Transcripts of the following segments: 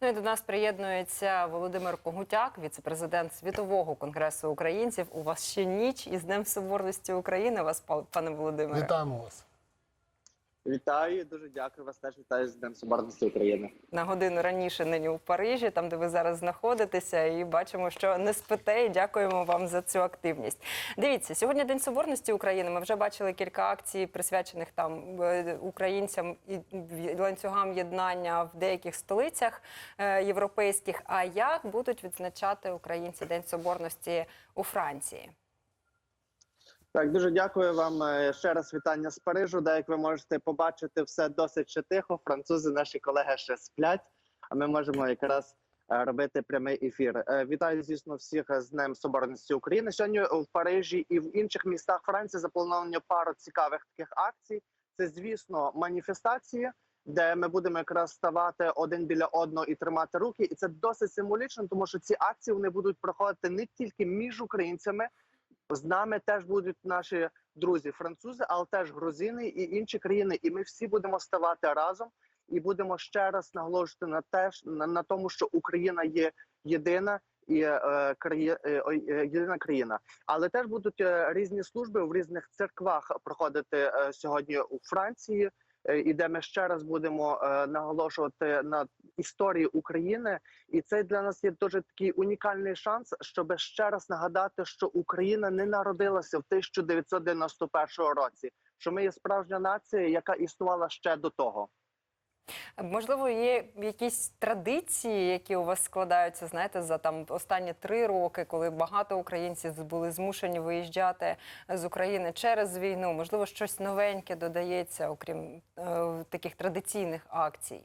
Ну і до нас приєднується Володимир Когутяк, віце-президент Світового конгресу українців. У вас ще ніч із Днем Соборності України. Вас, па- пане Володимире. Вітаємо вас. Вітаю, дуже дякую вас. Теж вітаю з Днем Соборності України. на годину раніше нині у Парижі, там де ви зараз знаходитеся, і бачимо, що не спите. І дякуємо вам за цю активність. Дивіться, сьогодні День Соборності України. Ми вже бачили кілька акцій, присвячених там е, українцям і ланцюгам єднання в деяких столицях е, європейських. А як будуть відзначати українці День Соборності у Франції? Так, дуже дякую вам е, ще раз вітання з Парижу. Де як ви можете побачити, все досить ще тихо. Французи, наші колеги ще сплять. А ми можемо якраз е, робити прямий ефір. Е, Вітаю, звісно, всіх з Днем Соборності України. Сьогодні в Парижі і в інших містах Франції заплановано пару цікавих таких акцій. Це, звісно, маніфестації, де ми будемо якраз ставати один біля одного і тримати руки. І це досить символічно, тому що ці акції вони будуть проходити не тільки між українцями. З нами теж будуть наші друзі, французи, але теж грузини і інші країни. І ми всі будемо ставати разом і будемо ще раз наголошувати на те, на, на тому, що Україна є єдина і е, краї, е, е, єдина країна. Але теж будуть е, різні служби в різних церквах проходити е, сьогодні у Франції. Е, І де ми ще раз будемо е, наголошувати на історії України, і це для нас є дуже такий унікальний шанс, щоб ще раз нагадати, що Україна не народилася в 1991 році. Що ми є справжня нація, яка існувала ще до того. Можливо, є якісь традиції, які у вас складаються, знаєте, за там останні три роки, коли багато українців були змушені виїжджати з України через війну. Можливо, щось новеньке додається, окрім е, таких традиційних акцій.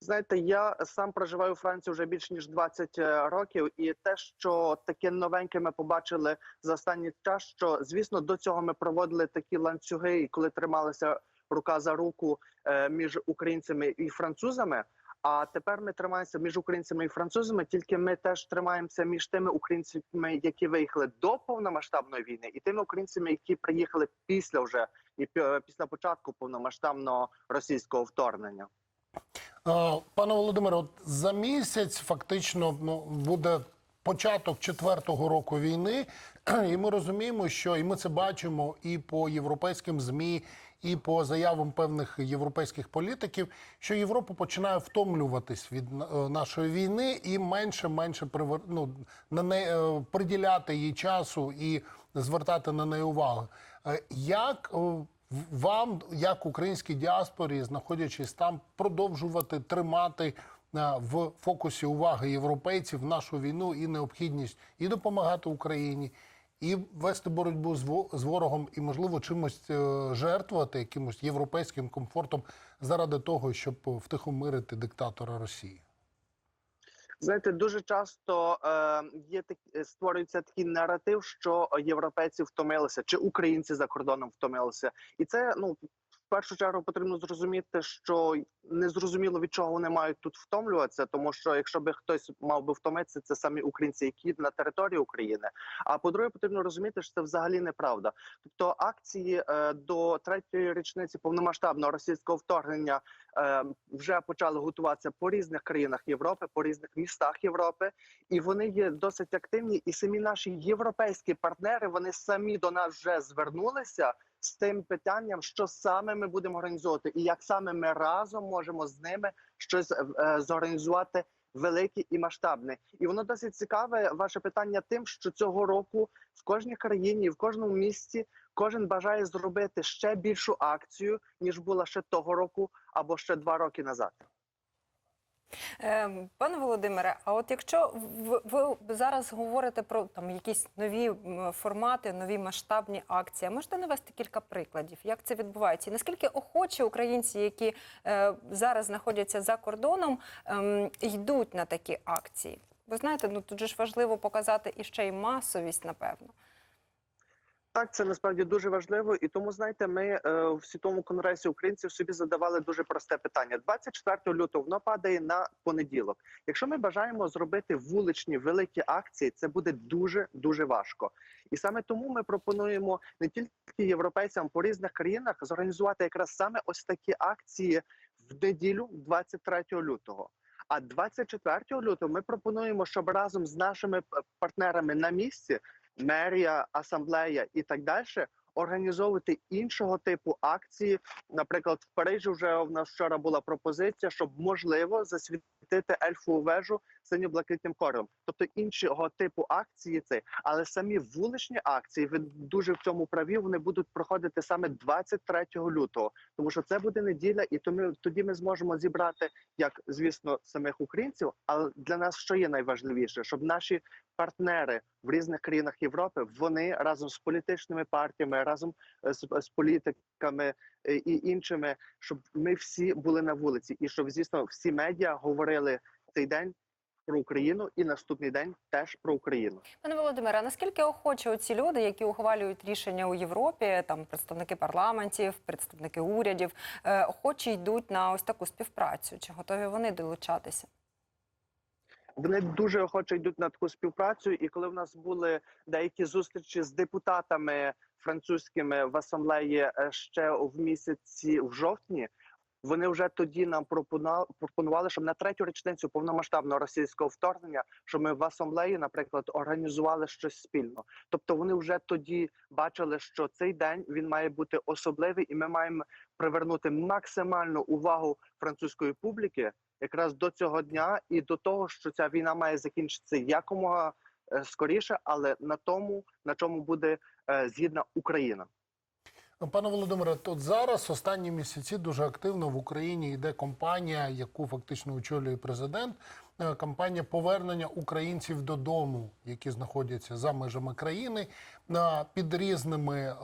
Знаєте, я сам проживаю у Франції вже більше ніж 20 років, і те, що таке новеньке ми побачили за останній час, що звісно до цього ми проводили такі ланцюги, коли трималися рука за руку е, між українцями і французами. А тепер ми тримаємося між українцями і французами. Тільки ми теж тримаємося між тими українцями, які виїхали до повномасштабної війни, і тими українцями, які приїхали після вже і пі- після початку повномасштабного російського вторгнення. Пане Володимире, от за місяць фактично ну, буде початок четвертого року війни, і ми розуміємо, що і ми це бачимо і по європейським змі, і по заявам певних європейських політиків, що Європа починає втомлюватись від е, нашої війни і менше менше привер... ну, на не е, приділяти їй часу і звертати на неї увагу. Е, Як вам, як українській діаспорі, знаходячись там, продовжувати тримати в фокусі уваги європейців нашу війну і необхідність і допомагати Україні, і вести боротьбу з во- з ворогом, і можливо чимось е, жертвувати якимось європейським комфортом заради того, щоб втихомирити диктатора Росії. Знаєте, дуже часто е, є так, е, створюється такий наратив, що європейці втомилися, чи українці за кордоном втомилися, і це ну першу чергу потрібно зрозуміти, що не зрозуміло від чого вони мають тут втомлюватися, тому що якщо би хтось мав би втомитися, це самі українці, які на території України. А по-друге, потрібно розуміти, що це взагалі неправда. Тобто акції е, до третьої річниці повномасштабного російського вторгнення е, вже почали готуватися по різних країнах Європи, по різних містах Європи, і вони є досить активні. І самі наші європейські партнери вони самі до нас вже звернулися з тим питанням, що саме ми будемо організовувати, і як саме ми разом можемо з ними щось е, зорганізувати. Велике і масштабне, і воно досить цікаве. Ваше питання тим, що цього року в кожній країні, в кожному місті, кожен бажає зробити ще більшу акцію ніж була ще того року або ще два роки назад. Е, Пане Володимире, а от якщо ви, зараз говорите про там якісь нові формати, нові масштабні акції, можете навести кілька прикладів, як це відбувається? І наскільки охочі українці, які е, зараз знаходяться за кордоном, ем, йдуть на такі акції? Ви знаєте, ну тут же ж важливо показати і ще й масовість, напевно. Так, це насправді дуже важливо, і тому знаєте, ми е, в світовому конгресі українців собі задавали дуже просте питання. 24 лютого воно падає на понеділок. Якщо ми бажаємо зробити вуличні великі акції, це буде дуже дуже важко. І саме тому ми пропонуємо не тільки європейцям по різних країнах зорганізувати якраз саме ось такі акції в неділю, 23 лютого. А 24 лютого ми пропонуємо, щоб разом з нашими партнерами на місці, мерія, асамблея і так далі, організовувати іншого типу акції. Наприклад, в Парижі вже в нас вчора була пропозиція, щоб можливо засвітити ельфову вежу синьо-блакитним кольором. Тобто іншого типу акції це, але самі вуличні акції, ви дуже в цьому праві, вони будуть проходити саме 23 лютого, тому що це буде неділя, і то ми тоді ми зможемо зібрати як звісно самих українців. Але для нас що є найважливіше, щоб наші партнери в різних країнах Європи вони разом з політичними партіями, разом е, з, з політиками е, і іншими, щоб ми всі були на вулиці, і щоб звісно всі медіа говорили цей день про Україну і наступний день теж про Україну. Пане Володимире, а наскільки охочі оці люди, які ухвалюють рішення у Європі, там представники парламентів, представники урядів, е, охочі йдуть на ось таку співпрацю? Чи готові вони долучатися? Вони дуже охоче йдуть на таку співпрацю. І коли в нас були деякі зустрічі з депутатами французькими в асамблеї е, ще в місяці в жовтні. Вони вже тоді нам пропонували, щоб на третю річницю повномасштабного російського вторгнення, щоб ми в асамблеї, наприклад, організували щось спільно. Тобто вони вже тоді бачили, що цей день він має бути особливий, і ми маємо привернути максимальну увагу французької публіки якраз до цього дня і до того, що ця війна має закінчитися якомога е, скоріше, але на тому, на чому буде е, згідна Україна. Пане Володимире, тут зараз останні місяці дуже активно в Україні йде кампанія, яку фактично очолює президент. е, Кампанія повернення українців додому, які знаходяться за межами країни, під різними е,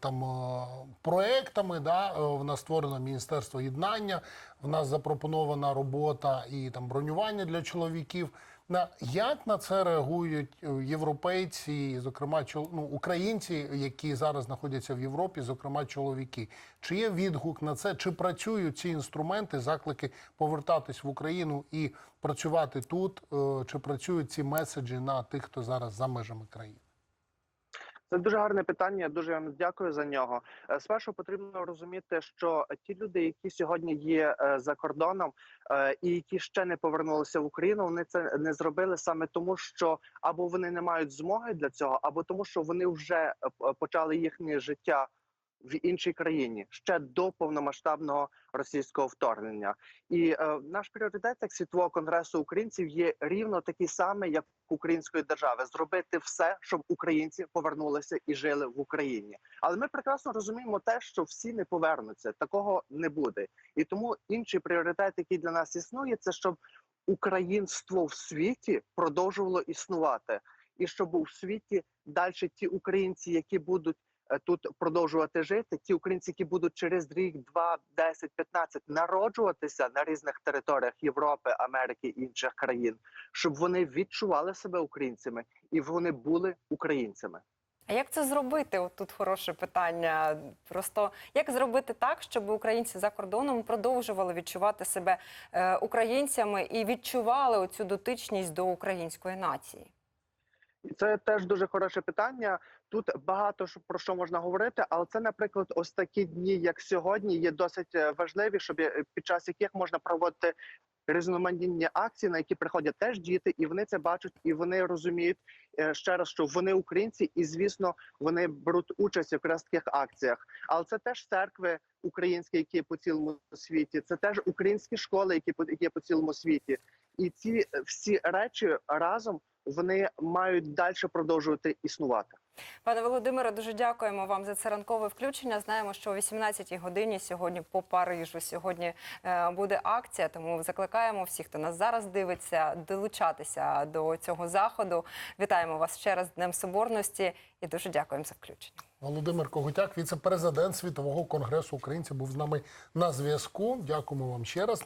там е, проектами. Да, в нас створено міністерство єднання. В нас запропонована робота і там бронювання для чоловіків. На як на це реагують е, європейці, зокрема ну, українці, які зараз знаходяться в Європі, зокрема чоловіки? Чи є відгук на це? Чи працюють ці інструменти, заклики повертатись в Україну і працювати тут? Е, Чи працюють ці меседжі на тих, хто зараз за межами країни? Це дуже гарне питання. Дуже вам дякую за нього. Е, Спершу потрібно розуміти, що ті люди, які сьогодні є е, за кордоном е, і які ще не повернулися в Україну, вони це не зробили саме тому, що або вони не мають змоги для цього, або тому, що вони вже почали їхнє життя в іншій країні ще до повномасштабного російського вторгнення. І е, наш пріоритет як світового конгресу українців є рівно такий самий, як української держави, зробити все, щоб українці повернулися і жили в Україні. Але ми прекрасно розуміємо те, що всі не повернуться. Такого не буде. І тому інший пріоритет, який для нас існує, це щоб українство в світі продовжувало існувати, і щоб у світі далі ті українці, які будуть тут продовжувати жити, ті українці, які будуть через рік, два, 10, 15 народжуватися на різних територіях Європи, Америки і інших країн, щоб вони відчували себе українцями і вони були українцями. А як це зробити? От тут хороше питання. Просто як зробити так, щоб українці за кордоном продовжували відчувати себе е, українцями і відчували оцю дотичність до української нації? Це теж дуже хороше питання. Тут багато про що можна говорити, але це, наприклад, ось такі дні, як сьогодні, є досить е, важливі, щоб е, під час яких можна проводити різноманітні акції, на які приходять теж діти, і вони це бачать, і вони розуміють е, ще раз, що вони українці, і звісно, вони беруть участь якраз в таких акціях. Але це теж церкви українські, які по цілому світі. Це теж українські школи, які є по цілому світі. І ці всі речі разом вони мають далі продовжувати існувати. Пане Володимире, дуже дякуємо вам за це ранкове включення. Знаємо, що о 18-й годині сьогодні по Парижу сьогодні е, буде акція. Тому закликаємо всіх, хто нас зараз дивиться, долучатися до цього заходу. Вітаємо вас ще раз Днем Соборності і дуже дякуємо за включення. Володимир Когутяк, віце-президент Світового конгресу українців, був з нами на зв'язку. Дякуємо вам ще раз.